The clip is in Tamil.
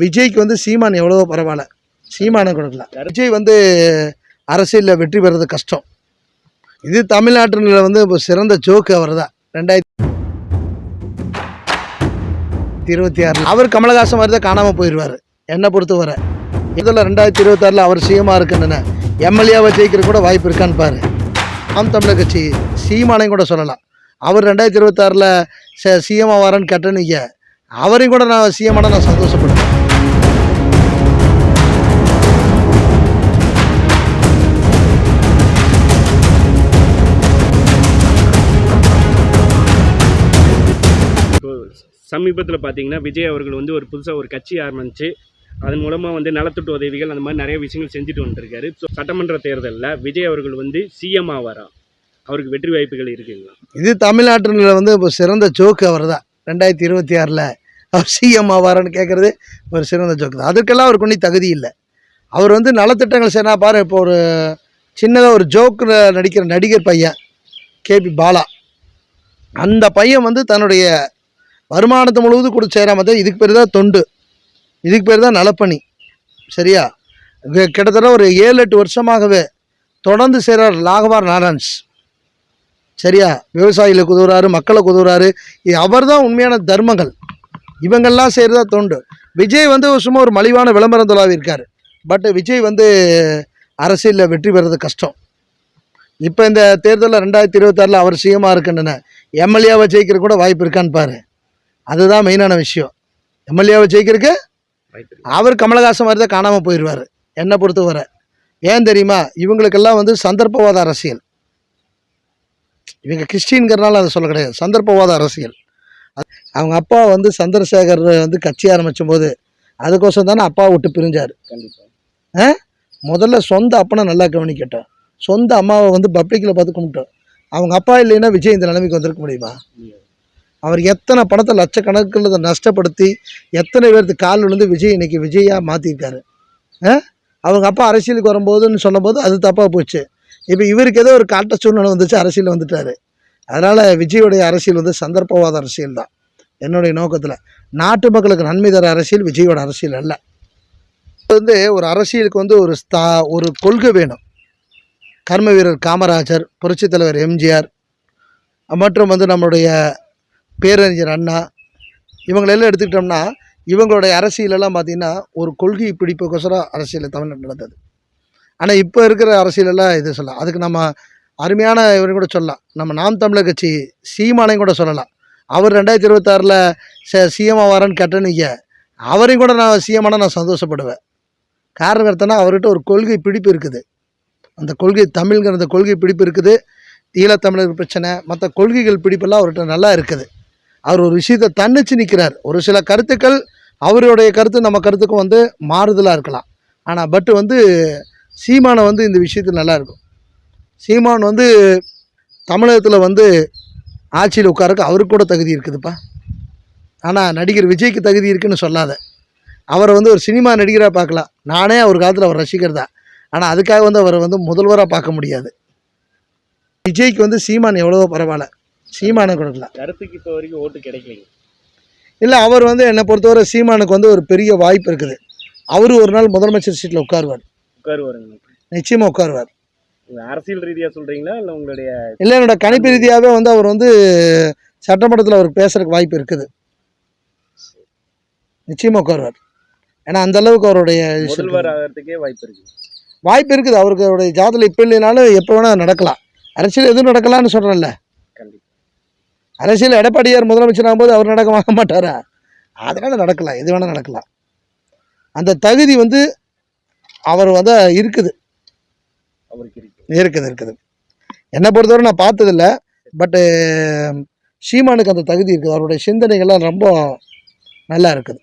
விஜய்க்கு வந்து சீமான் எவ்வளவோ பரவாயில்ல. சீமானை கொடுக்கல. விஜய் வந்து அரசியலில் வெற்றி பெறது கஷ்டம். இது தமிழ்நாட்டில் வந்து இப்போ சிறந்த ஜோக்கு அவர் தான் ரெண்டாயிரத்தி இருபத்தி ஆறில் அவர் கமலஹாசன் மாதிரி தான் காணாமல் போயிடுவார் என்னை பொறுத்தவரை. இதில் ரெண்டாயிரத்தி இருபத்தாறில் அவர் சிஎம்மாக இருக்குன்னு எம்எல்ஏவை ஜெயிக்கிற கூட வாய்ப்பு இருக்கான்னு பாரு. ஆம் தமிழர் கட்சி சீமானையும் கூட சொல்லலாம். அவர் ரெண்டாயிரத்தி இருபத்தாறில் ச சிஎம் ஆவாரன்னு கேட்டேன்னு வைங்க, அவரையும் கூட நான் சிஎம்மான நான் சந்தோஷப்படுவேன். சமீபத்தில் பார்த்தீங்கன்னா விஜய் அவர்கள் வந்து ஒரு புதுசாக ஒரு கட்சி ஆரம்பிச்சு அதன் மூலமாக வந்து நலத்திட்ட உதவிகள் அந்த மாதிரி நிறைய விஷயங்கள் செஞ்சுட்டு வந்துருக்காரு. ஸோ சட்டமன்ற தேர்தலில் விஜய் அவர்கள் வந்து சிஎம் ஆவாரா? அவருக்கு வெற்றி வாய்ப்புகள் இருக்குங்களா? இது தமிழ்நாட்டில் வந்து இப்போ சிறந்த ஜோக்கு அவர் தான் ரெண்டாயிரத்தி இருபத்தி ஆறில் அவர் சிஎம் ஆவாரான்னு கேட்குறது ஒரு சிறந்த ஜோக்கு தான். அதுக்கெல்லாம் அவருக்கு ஒன்றும் தகுதி இல்லை. அவர் வந்து நலத்திட்டங்கள் செய்யணா பாரு இப்போ ஒரு சின்னதாக ஒரு ஜோக்கில் நடிக்கிற நடிகர் பையன் கேபி பாலா. அந்த பையன் வந்து தன்னுடைய வருமானத்தை முழுவதும் கூட செய்கிறாம தான் இதுக்கு பேர் தான் தொண்டு. இதுக்கு பேர் தான் நலப்பணி. சரியா? கிட்டத்தட்ட ஒரு ஏழு எட்டு வருஷமாகவே தொடர்ந்து செய்கிறார் லாகவார் நாராயண்ஸ் சரியா? விவசாயிகளுக்கு உதவுறாரு மக்களுக்கு உதவுறாரு அவர் தான் உண்மையான தர்மங்கள். இவங்கெல்லாம் செய்கிறதா தொண்டு. விஜய் வந்து சும்மா ஒரு மலிவான விளம்பரம் தொலாவி இருக்கார். பட் விஜய் வந்து அரசியலில் வெற்றி பெறது கஷ்டம். இப்போ இந்த தேர்தலில் ரெண்டாயிரத்தி இருபத்தாறில் அவர் சிஎம்மாக இருக்குன்னு எம்எல்ஏவை ஜெயிக்கிற கூட வாய்ப்பு இருக்கான்னு பாரு. அதுதான் மெயினான விஷயம். எம்எல்ஏவை ஜெயிக்கிறதுக்கு அவர் கமலஹாசன் மாதிரி தான் காணாமல் போயிடுவார் என்னை பொறுத்தவரை. ஏன் தெரியுமா? இவங்களுக்கெல்லாம் வந்து சந்தர்ப்பவாத அரசியல். இவங்க கிறிஸ்டின்கிறனால அதை சொல்ல கிடையாது. சந்தர்ப்பவாத அரசியல். அவங்க அப்பா வந்து சந்திரசேகர் வந்து கட்சி ஆரம்பிச்சும் போது அதுக்கோசம் தானே அப்பா விட்டு பிரிஞ்சார். கண்டிப்பாக முதல்ல சொந்த அப்பனை நல்லா கவனிக்கட்டும். சொந்த அம்மாவை வந்து பப்ளிக்கில் பார்த்து கும்பிட்டோம். அவங்க அப்பா இல்லைன்னா விஜய் இந்த நிலைமைக்கு வந்திருக்க முடியுமா? அவர் எத்தனை பணத்தை லட்சக்கணக்கில் நஷ்டப்படுத்தி எத்தனை பேர்த்து கால் விழுந்து விஜய் இன்னைக்கு விஜயாக மாற்றிருக்காரு அவங்க அப்பா அரசியலுக்கு வரும்போதுன்னு சொல்லும்போது அது தப்பாக போச்சு. இப்போ இவருக்கு ஏதோ ஒரு காட்ட சூழ்நிலை வந்துச்சு அரசியல் வந்துட்டார். அதனால் விஜயோடைய அரசியல் வந்து சந்தர்ப்பவாத அரசியல் தான். என்னுடைய நோக்கத்தில். நாட்டு மக்களுக்கு நன்மை தர அரசியல் விஜயோட அரசியல் அல்ல. இது வந்து ஒரு அரசியலுக்கு வந்து ஒரு ஸ்தா ஒரு கொள்கை வேணும். கர்ம வீரர் காமராஜர் புரட்சித் தலைவர் எம்ஜிஆர் மற்றும் வந்து நம்மளுடைய பேரறிஞர் அண்ணா இவங்களெல்லாம் எடுத்துக்கிட்டோம்னா இவங்களுடைய அரசியலெல்லாம் பார்த்திங்கன்னா ஒரு கொள்கை பிடிப்புக்கோசரம் அரசியல் தமிழ்நாடு நடந்தது. ஆனால் இப்போ இருக்கிற அரசியலெல்லாம் இது சொல்லலாம். அதுக்கு நம்ம அருமையான இவரையும் கூட சொல்லலாம். நம்ம நாம் தமிழர் கட்சி சீமானையும் கூட சொல்லலாம். அவர் ரெண்டாயிரத்தி இருபத்தாறில் சிஎம் ஆவாரன்னு கேட்டேன்னு அவரையும் கூட நான் சிஎம்மான நான் சந்தோஷப்படுவேன். காரணம் எடுத்தனா அவர்கிட்ட ஒரு கொள்கை பிடிப்பு இருக்குது. அந்த கொள்கை தமிழ்ங்கிற அந்த கொள்கை பிடிப்பு இருக்குது. ஈழத்தமிழர் பிரச்சனை மற்ற கொள்கைகள் பிடிப்பெல்லாம் அவர்கிட்ட நல்லா இருக்குது. அவர் ஒரு விஷயத்தை தன்னிச்சு நிற்கிறார் ஒரு சில கருத்துக்கள் அவருடைய கருத்து நம்ம கருத்துக்கும் வந்து மாறுதலாக இருக்கலாம். ஆனால் பட் வந்து சீமானை வந்து இந்த விஷயத்தில் நல்லா இருக்கும். சீமான் வந்து தமிழகத்தில் வந்து ஆட்சியில் உட்காரக்கு அவருக்கு கூட தகுதி இருக்குதுப்பா. ஆனால் நடிகர் விஜய்க்கு தகுதி இருக்குன்னு சொல்லாத. அவரை வந்து ஒரு சினிமா நடிகராக பார்க்கலாம். நானே அவர் காலத்தில் அவர் ரசிகர் தான். ஆனால் அதுக்காக வந்து அவரை வந்து முதல்வராக பார்க்க முடியாது. விஜய்க்கு வந்து சீமான் எவ்வளவோ பரவாயில்ல. சீமானை கொடுக்கல கருத்துக்கு இப்போ வரைக்கும் ஓட்டு கிடைக்கலைங்க. இல்லை அவர் வந்து என்னை பொறுத்தவரை சீமானுக்கு வந்து ஒரு பெரிய வாய்ப்பு இருக்குது. அவர் ஒரு நாள் முதலமைச்சர் சீட்டில் உட்காருவார். உட்காருவாருங்க. நிச்சயமாக உட்காருவார். அரசியல் ரீதியாக சொல்கிறீங்களா இல்லை உங்களுடைய இல்லை என்னோட கணிப்பு ரீதியாகவே வந்து அவர் வந்து சட்டமன்றத்தில் அவர் பேசுறதுக்கு வாய்ப்பு இருக்குது. நிச்சயமாக உட்காருவார். ஏன்னா அந்த அளவுக்கு அவருடைய ஆகிறதுக்கே வாய்ப்பு இருக்கு வாய்ப்பு இருக்குது. அவருக்கு அவருடைய ஜாதத்தில் இப்போ இல்லைனாலும் எப்போ வேணால் நடக்கலாம். அரசியல் எதுவும் நடக்கலாம்னு சொல்கிறேன்ல அரசியல் எடப்பாடியார் முதலமைச்சர் ஆகும்போது அவர் நடக்க வாங்க மாட்டாரா? அதனால் நடக்கலாம். எது வேணால் நடக்கலாம். அந்த தகுதி வந்து அவர் வந்து இருக்குது. அவருக்கு இருக்கு இருக்குது இருக்குது. என்னை பொறுத்தவரை நான் பார்த்ததில்ல. பட்டு சீமானுக்கு அந்த தகுதி இருக்குது. அவருடைய சிந்தனைகள்லாம் ரொம்ப நல்லா இருக்குது.